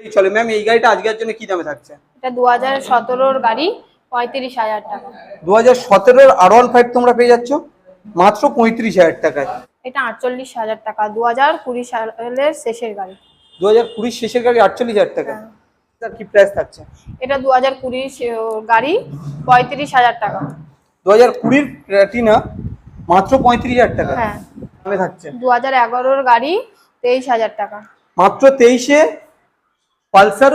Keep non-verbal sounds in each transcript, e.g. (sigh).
চলে। ম্যাম এই গাড়িটা আজকের জন্য কি দামে থাকছে? এটা দু হাজার সতেরোর গাড়ি পঁয়ত্রিশ হাজার টাকা। দু হাজার সতেরোর আর ওয়ান ফাইভ তোমরা পেয়ে যাচ্ছ মাত্র পঁয়ত্রিশ হাজার টাকায়। এটা আটচল্লিশ হাজার টাকা দু হাজার কুড়ি সালের শেষের গাড়ি। দু হাজার কুড়ির শেষের গাড়ি আটচল্লিশ হাজার টাকা। হ্যাঁ। তার কি প্রাইস থাকছে? এটা দু হাজার কুড়ি গাড়ি পঁয়ত্রিশ হাজার টাকা। দু হাজার কুড়ির প্ল্যাটিনা মাত্র পঁয়ত্রিশ হাজার টাকা। হ্যাঁ। দামে থাকছে। দু হাজার এগারোর গাড়ি তেইশ হাজার টাকা। মাত্র তেইশে পালসার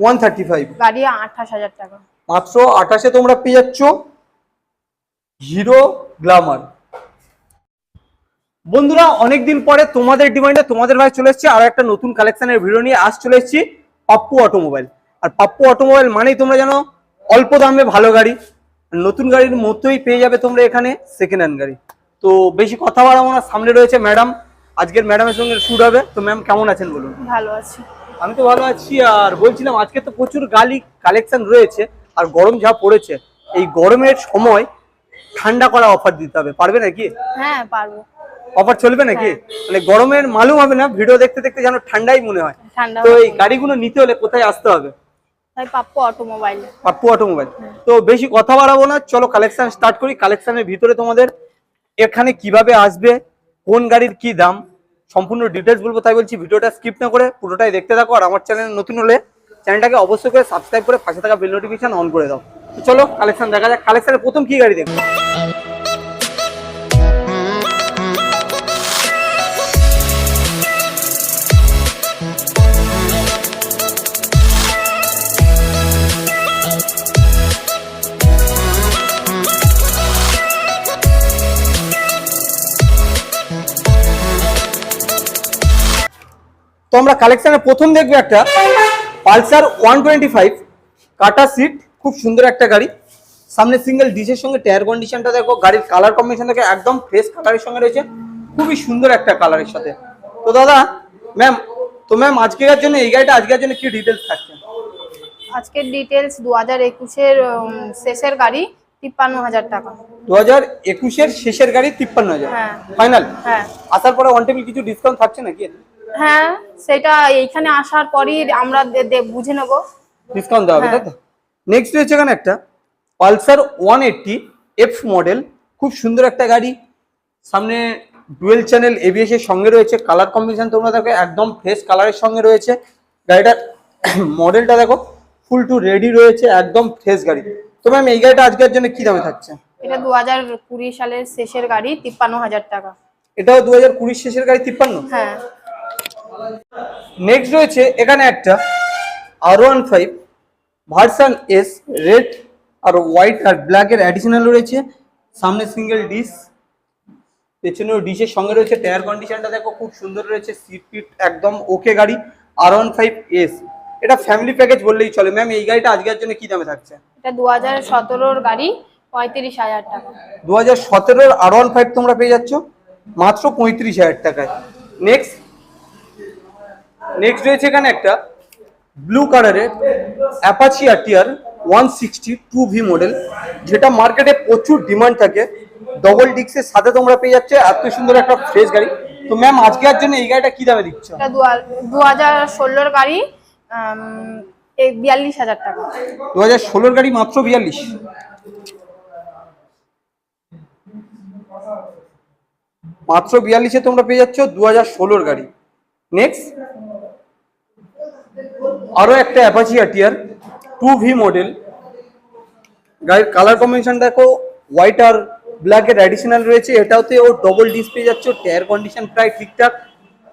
ওয়ান থার্টি ফাইভ। গাড়ি আঠাশ হাজার টাকা। মাত্র আঠাশে তোমরা পেয়ে যাচ্ছ হিরো গ্লামার। বন্ধুরা অনেকদিন পরে তোমাদের ডিমান্ডে তোমাদের ভাই চলে এসেছে আর একটা নতুন কালেকশনের ভিডিও নিয়ে আজ চলে এসেছি পাপ্পু অটোমোবাইল। আর পাপ্পু অটোমোবাইল মানেই তোমরা জানো অল্প দামে ভালো গাড়ি নতুন গাড়ির মতোই পেয়ে যাবে তোমরা এখানে সেকেন্ড হ্যান্ড গাড়ি। তো বেশি কথা বাড়াবো না সামনে রয়েছে ম্যাডাম আজকের ম্যাডামের সঙ্গে শুট হবে। তো ম্যাম কেমন আছেন বলুন? ভালো আছি। আমি তো ভালো আছি আর বলছিলাম আজকে তো প্রচুর গালি কালেকশন রয়েছে আর গরম যা পড়েছে এই গরমের সময় ঠান্ডা করা অফার দিতে হবে পারবে নাকি? হ্যাঁ পারব। অফার চলবে নাকি? মানে গরমের মালুম হবে না ভিডিও দেখতে দেখতে যেন ঠান্ডাই মনে হয়। তো এই গাড়িগুলো নিতে হলে কোথায় আসতে হবে? পাপ্পু অটোমোবাইল পাপ্পু অটোমোবাইল তো বেশি কথা বাড়াবো না চলো কালেকশন স্টার্ট করি। কালেকশনের ভিতরে তোমাদের এখানে কীভাবে আসবে কোন গাড়ির কি দাম সম্পূর্ণ ডিটেলস বলব, তাই বলছি ভিডিওটা স্কিপ না করে পুরোটাই দেখতে থাকো। আর আমার চ্যানেল নতুন হলে চ্যানেলটাকে অবশ্যই করে সাবস্ক্রাইব করে পাশে থাকা বেল নোটিফিকেশন অন করে দাও। চলো কালেকশন দেখা যাক। কালেকশনের প্রথম কি গাড়ি দেখব? তো আমরা কালেকশনের প্রথম দেখব একটা পালসার ওয়ান টোয়েন্টি ফাইভ। কাটা সিট খুব সুন্দর একটা গাড়ি। সামনে সিঙ্গেল ডিসের সঙ্গে টায়ার কন্ডিশনটা দেখো গাড়ির কালার কম্বিনেশন দেখো একদম ফ্রেশ কালারের সঙ্গে রয়েছে। খুবই সুন্দর একটা কালারের সাথে। তো দাদা ম্যাম তো ম্যাম আজকের জন্য এই গাড়িটা আজকের জন্য কি ডিটেলস থাকছে? আজকের ডিটেলস দু হাজার একুশের শেষের গাড়ি তিপ্পান্ন হাজার টাকা। দু হাজার একুশের শেষের গাড়ি তিপ্পান্ন হাজার। ফাইনাল হ্যাঁ। আসার পরে ওয়ান টেবিল কিছু ডিসকাউন্ট থাকছে নাকি? হ্যাঁ সেটা এইখানে আসার পরই আমরা বুঝে নেব। ডিসকাউন্ট দেওয়া হবে। তাই তো নেক্সট রয়েছে এখানে একটা Pulsar one eighty F model খুব সুন্দর একটা গাড়ি। সামনে ডুয়েল চ্যানেল এবিএস এর সঙ্গে রয়েছে কালার কম্বিনেশন তোমরা দেখো একদম ফ্রেশ কালারের সঙ্গে রয়েছে। গাড়িটার (coughs) মডেলটা দেখো ফুল টু রেডি রয়েছে একদম ফ্রেশ গাড়ি। তো ম্যাম এই গাড়িটা আজকের জন্য কি দামে থাকছে? এটা দু হাজার কুড়ি সালের শেষের গাড়ি তিপ্পান্ন হাজার টাকা। এটাও দু হাজার কুড়ির শেষের গাড়ি তিপ্পান্ন? হ্যাঁ। নেক্সট রয়েছে এখানে একটা R one five version S red আর হোয়াইট আর ব্ল্যাকের অ্যাডিশনাল রয়েছে। সামনে সিঙ্গেল ডিশ পেছনেও ডিশের সঙ্গে রয়েছে। টায়ার কন্ডিশনটা দেখো খুব সুন্দর রয়েছে সিট পিট একদম ওকে গাড়ি আর ওয়ান ফাইভ এস এটা ফ্যামিলি প্যাকেজ বললেই চলে। ম্যাম এই গাড়িটা আজকের জন্য কি দামে থাকছে? এটা দু হাজার সতেরোর গাড়ি পঁয়ত্রিশ হাজার টাকা। দু হাজার সতেরোর আর ওয়ান ফাইভ তোমরা পেয়ে যাচ্ছ মাত্র পঁয়ত্রিশ হাজার টাকায়। নেক্সট নেক্সট রয়েছে এখানে একটা ব্লু কালারের Apache RTR one sixty two V model যেটা মার্কেটে প্রচুর ডিমান্ড থাকে। ডবল ডিক্সের সাথে তোমরা পেয়ে যাচ্ছে এত সুন্দর একটা ফ্রেশ গাড়ি। তো ম্যাম আজকে আর জন্য এই গাড়িটা কি দামে দিচ্ছ? এটা দু হাজার ষোলোর গাড়ি এই বিয়াল্লিশ হাজার টাকা। দু হাজার ষোলোর গাড়ি মাত্র বিয়াল্লিশ। মাত্র বিয়াল্লিশে তোমরা পেয়ে যাচ্ছ দু হাজার ষোলোর গাড়ি। নেক্সট আরও একটা Apache RTR two V model গাড়ির কালার কম্বিনেশন দেখো হোয়াইট আর ব্ল্যাকের অ্যাডিশনাল রয়েছে। এটাওতে ও ডবল ডিসপ্লে যাচ্ছে যাচ্ছ টায়ার কন্ডিশন প্রায় ঠিকঠাক।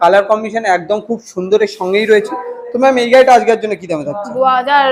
কালার কম্বিনেশন একদম খুব সুন্দরের সঙ্গেই রয়েছে। তো ম্যাম এই গাড়িটা আজকের জন্য কি দামে থাকছে দু হাজার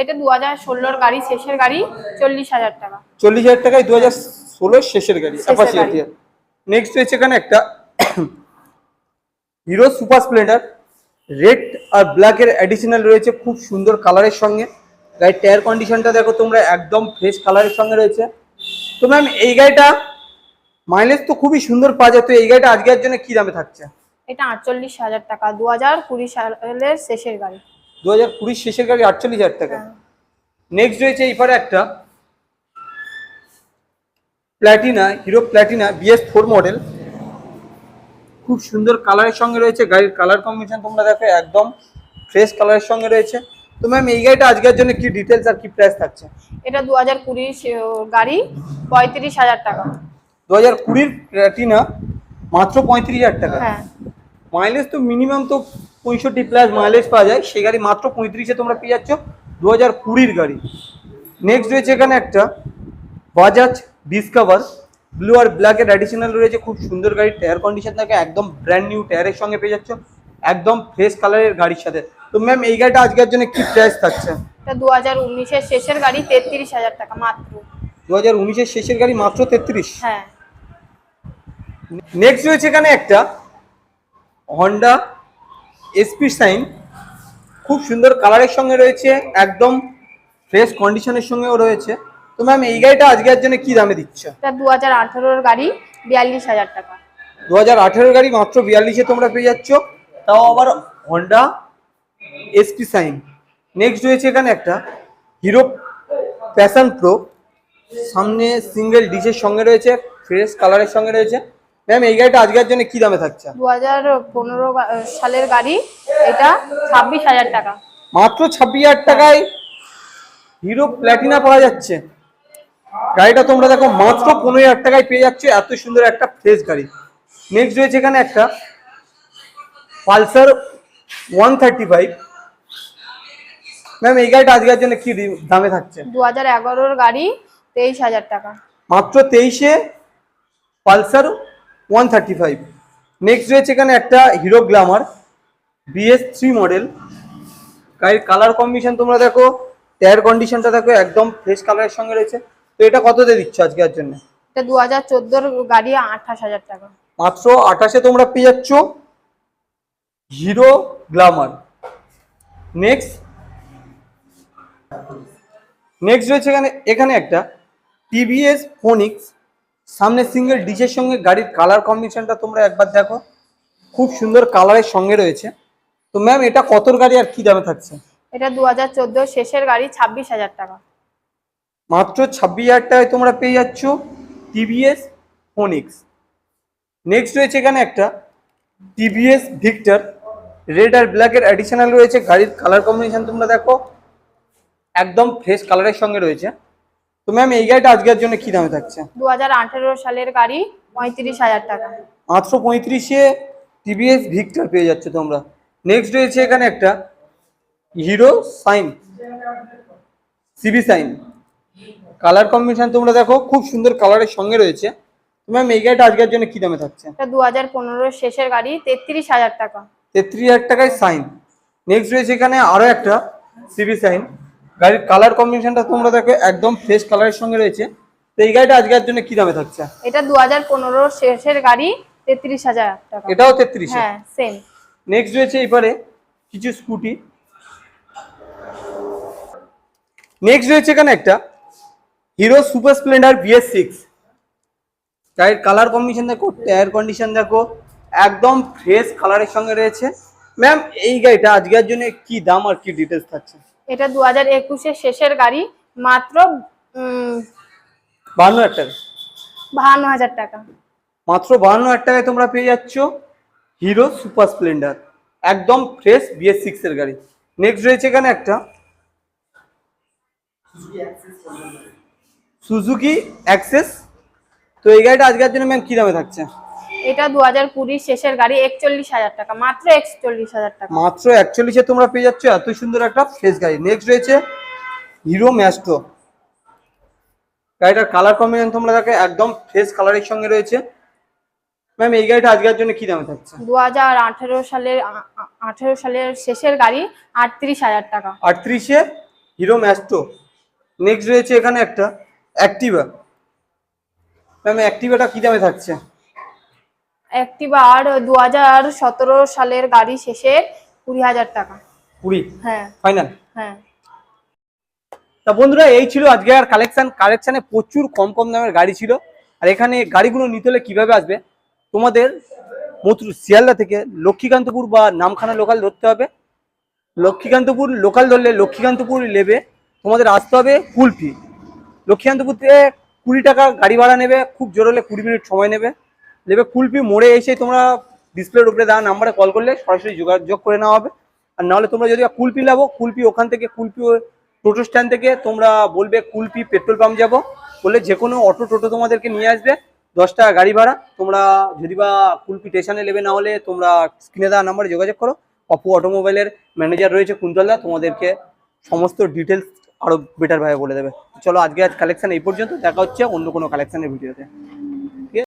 এটা দু হাজার ষোলোর গাড়ি শেষের গাড়ি চল্লিশ হাজার টাকা। চল্লিশ হাজার টাকায় দু হাজার ষোলোর শেষের গাড়ি। অ্যাপাচি। আরটিআর নেক্সট রয়েছে এখানে একটা হিরো সুপার স্প্লেন্ডার রেড আর ব্ল্যাকের অ্যাডিশনাল রয়েছে খুব সুন্দর কালারের সঙ্গে। গাড়ির টায়ার কন্ডিশনটা দেখো তোমরা একদম ফ্রেশ কালারের সঙ্গে রয়েছে। তো ম্যাম এই গাড়িটা মাইলেজ তো খুবই সুন্দর পাওয়া যায়। তো এই গাড়িটা আজকের জন্য কি দামে থাকছে? এটা আটচল্লিশ হাজার টাকা দু হাজার কুড়ি সালের শেষের গাড়ি। দু হাজার কুড়ির শেষের গাড়ি আটচল্লিশ হাজার টাকা। হ্যাঁ। নেক্সট রয়েছে এইবারে একটা Platina Hero Platina BS four model খুব সুন্দর কালারের সঙ্গে রয়েছে। গাড়ির কালার কম্বিনেশন তোমরা দেখো একদম ফ্রেশ কালারের সঙ্গে রয়েছে। তো ম্যাম এই গাড়িটা আজকের জন্য কি ডিটেলস আর কি প্রাইস থাকছে? এটা দু হাজার কুড়ির গাড়ি পঁয়ত্রিশ হাজার টাকা। দু হাজার কুড়ির প্ল্যাটিনা মাত্র পঁয়ত্রিশ হাজার টাকা। হ্যাঁ। মাইলেজ তো মিনিমাম তো পঁয়ষট্টি প্লাস মাইলেজ পাওয়া যায়। সেই গাড়ি মাত্র পঁয়ত্রিশে তোমরা পেয়ে যাচ্ছ দু হাজার কুড়ির গাড়ি। নেক্সট রয়েছে এখানে একটা বাজাজ ডিসকভার ব্লু আর ব্ল্যাকের অ্যাডিশনাল রয়েছে খুব সুন্দর গাড়ি টায়ার কন্ডিশন থাকে একদম ব্র্যান্ড নিউ টায়ারের সঙ্গে পেয়ে যাচ্ছ একদম ফ্রেশ কালারের গাড়ির সাথে। তো ম্যাম এই গাড়িটা আজকের জন্য কি প্রাইস থাকছে? এটা দু হাজার উনিশের শেষের গাড়ি তেত্রিশ হাজার টাকা মাত্র। দু হাজার উনিশের শেষের গাড়ি মাত্র তেত্রিশ? হ্যাঁ। নেক্সট রয়েছে এখানে একটা হন্ডা এসপি সাইন খুব সুন্দর কালারের সঙ্গে রয়েছে একদম ফ্রেশ কন্ডিশনের সঙ্গেও রয়েছে। তো ম্যাম এই গাড়িটা আজকের জন্য কি দামে দিচ্ছ? এটা দু হাজার আঠেরোর গাড়ি বিয়াল্লিশ হাজার টাকা। দু হাজার আঠেরোর গাড়ি মাত্র বিয়াল্লিশে তোমরা পেয়ে যাচ্ছ। তাও আবার হন্ডা এসপি সাইন নেক্সট রয়েছে এখানে একটা হিরো প্যাশন প্রো সামনে সিঙ্গেল ডিশের সঙ্গে রয়েছে ফ্রেশ কালারের সঙ্গে রয়েছে। ম্যাম এই গাড়িটা আজকের জন্য কি দামে থাকছে? দু হাজার পনেরো সালের গাড়ি এটা ছাব্বিশ হাজার টাকা। মাত্র ছাব্বিশ হাজার টাকায় হিরো প্ল্যাটিনা পাওয়া যাচ্ছে। গাড়িটা তোমরা দেখো মাত্র পনেরো হাজার টাকায় পেয়ে যাচ্ছে এত সুন্দর একটা ফ্রেশ গাড়ি। নেক্সট রয়েছে এখানে একটা Pulsar one thirty five. Ma'am এই গাড়িটা আজকের জন্য কি দামে থাকছে? দু হাজার এগারোর গাড়ি তেইশ হাজার টাকা। মাত্র তেইশে Pulsar one thirty five. Next রয়েছে এখানে একটা Hero Glamour BS three model গাড়ির কালার কম্বিনেশন তোমরা দেখো টায়ার কন্ডিশনটা দেখো একদম ফ্রেশ কালারের সঙ্গে রয়েছে। তো এটা কত কততে দিচ্ছ আজকের জন্য? এটা দু হাজার চোদ্দোর গাড়ি আঠাশ হাজার টাকা। মাত্র আঠাশে তোমরা পেয়ে যাচ্ছ হিরো গ্ল্যামার নেক্সট নেক্সট রয়েছে এখানে এখানে একটা টিভিএস ফোনিক্স সামনে সিঙ্গেল ডিশের সঙ্গে গাড়ির কালার কম্বিনেশনটা তোমরা একবার দেখো। খুব সুন্দর কালারের সঙ্গে রয়েছে। তো ম্যাম এটা কতর গাড়ি আর কি দামে থাকছে? এটা দু হাজার চোদ্দ শেষের গাড়ি ছাব্বিশ হাজার টাকা। মাত্র ছাব্বিশ হাজার টাকায় তোমরা পেয়ে যাচ্ছ টিভিএস ফোনিক্স নেক্সট রয়েছে এখানে একটা টিভিএস ভিক্টর রেড আর ব্ল্যাকের অ্যাডিশনাল রয়েছে গাড়ির কালার কম্বিনেশন তোমরা দেখো। একদম ফ্রেশ কালারের সঙ্গে রয়েছে। তো ম্যাম এই গাড়িটা আজকের জন্য কি দামে থাকছে? দু হাজার আঠেরো সালের গাড়ি পঁয়ত্রিশ হাজার টাকা। মাত্র পঁয়ত্রিশে টিভিএস ভিক্টর পেয়ে যাচ্ছে তোমরা। নেক্সট রয়েছে এখানে একটা Hero Shine CB Shine colour combination তোমরা দেখো খুব সুন্দর কালারের সঙ্গে রয়েছে। ম্যাম এই গাড়িটা আজকের জন্য কি দামে থাকছে? এটা দু হাজার পনেরো শেষের গাড়ি তেত্রিশ হাজার টাকা। তেত্রিশ হাজার টাকায় সাইন নেক্সট রয়েছে এখানে আরও একটা সিবি সাইন গাড়ির কালার কম্বিনেশনটা তোমরা দেখো একদম ফ্রেশ কালারের সঙ্গে রয়েছে। তো এই গাড়িটা আজকের জন্য কি দামে থাকছে? এটা দু হাজার পনেরো শেষের গাড়ি তেত্রিশ হাজার টাকা। এটাও তেত্রিশে হ্যাঁ সেম নেক্সট রয়েছে এবারে কিছু স্কুটি নেক্সট রয়েছে এখানে একটা Hero Super Splendor BS six গাড়ির কালার কম্বিনেশন দেখো টায়ার কন্ডিশন দেখো একদম ফ্রেশ কালারের সঙ্গে রয়েছে। ম্যাম এই গাড়িটা আজকের জন্য কি দাম আর কি ডিটেলস থাকছে? এটা দু হাজার একুশের শেষের গাড়ি মাত্র বাহান্ন হাজার টাকা। বাহান্ন হাজার টাকা। মাত্র বাহান্ন হাজার টাকায় তোমরা পেয়ে যাচ্ছ হিরো সুপার স্প্লেন্ডার একদম ফ্রেশ বিএস সিক্স এর গাড়ি। নেক্সট রয়েছে এখানে একটা। Suzuki Access. তো এই গাড়িটা আজকের জন্য ম্যাম কি দামে থাকছে? এটা দু হাজার কুড়ির শেষের গাড়ি একচল্লিশ হাজার টাকা মাত্র একচল্লিশ হাজার টাকা। মাত্র একচল্লিশে তোমরা পেয়ে যাচ্ছ এত সুন্দর একটা ফ্রেশ গাড়ি। নেক্সট রয়েছে হিরো ম্যাস্ট্রো গাড়িটার কালার কম্বিনেশন তোমরা দেখো একদম ফ্রেশ কালারের সঙ্গে রয়েছে। ম্যাম এই গাড়িটা আজকের জন্য কি দামে থাকছে? দু হাজার আঠেরো সালের আঠেরো সালের শেষের গাড়ি আটত্রিশ হাজার টাকা। আটত্রিশে হিরো ম্যাস্ট্রো নেক্সট রয়েছে এখানে একটা। অ্যাক্টিভা ম্যাম অ্যাক্টিভাটা কি দামে থাকছে? অ্যাক্টিভা আর দু হাজার সতেরো সালের গাড়ি শেষে কুড়ি হাজার টাকা। কুড়ি? হ্যাঁ। ফাইনাল হ্যাঁ। তা বন্ধুরা এই ছিল আজকে আর কালেকশন কালেকশনে প্রচুর কম কম দামের গাড়ি ছিল। আর এখানে গাড়িগুলো নিতে হলে কীভাবে আসবে? তোমাদের মথুর শিয়ালদা থেকে লক্ষ্মীকান্তপুর বা নামখানা লোকাল ধরতে হবে। লক্ষ্মীকান্তপুর লোকাল ধরলে লক্ষ্মীকান্তপুর লেবে তোমাদের আসতে হবে কুলফি। লক্ষ্মীকান্তপুর থেকে কুড়ি টাকা গাড়ি ভাড়া নেবে, খুব জোর হলে কুড়ি মিনিট সময় নেবে। নেবে কুলফি মোড়ে এসে তোমরা ডিসপ্লের উপরে দেওয়া নাম্বারে কল করলে সরাসরি যোগাযোগ করে নেওয়া হবে। আর নাহলে তোমরা যদি কুলপি লাভো কুলপি ওখান থেকে কুলপি টোটো স্ট্যান্ড থেকে তোমরা বলবে কুলপি পেট্রোল পাম্প যাব। বলে যে কোনো অটো টোটো তোমাদেরকে নিয়ে আসবে, দশ টাকা গাড়ি ভাড়া। তোমরা যদি বা কুলপি স্টেশনে নেবে, না হলে তোমরা স্ক্রিনে দেওয়া নাম্বারে যোগাযোগ করো। অপু অটোমোবাইলের ম্যানেজার রয়েছে কুন্তলদা, তোমাদেরকে সমস্ত ডিটেলস আরও বেটার ভাবে বলে দেবে। চলো আজকে আজ কালেকশন এই পর্যন্ত। দেখা হচ্ছে অন্য কোনো কালেকশানের ভিডিওতে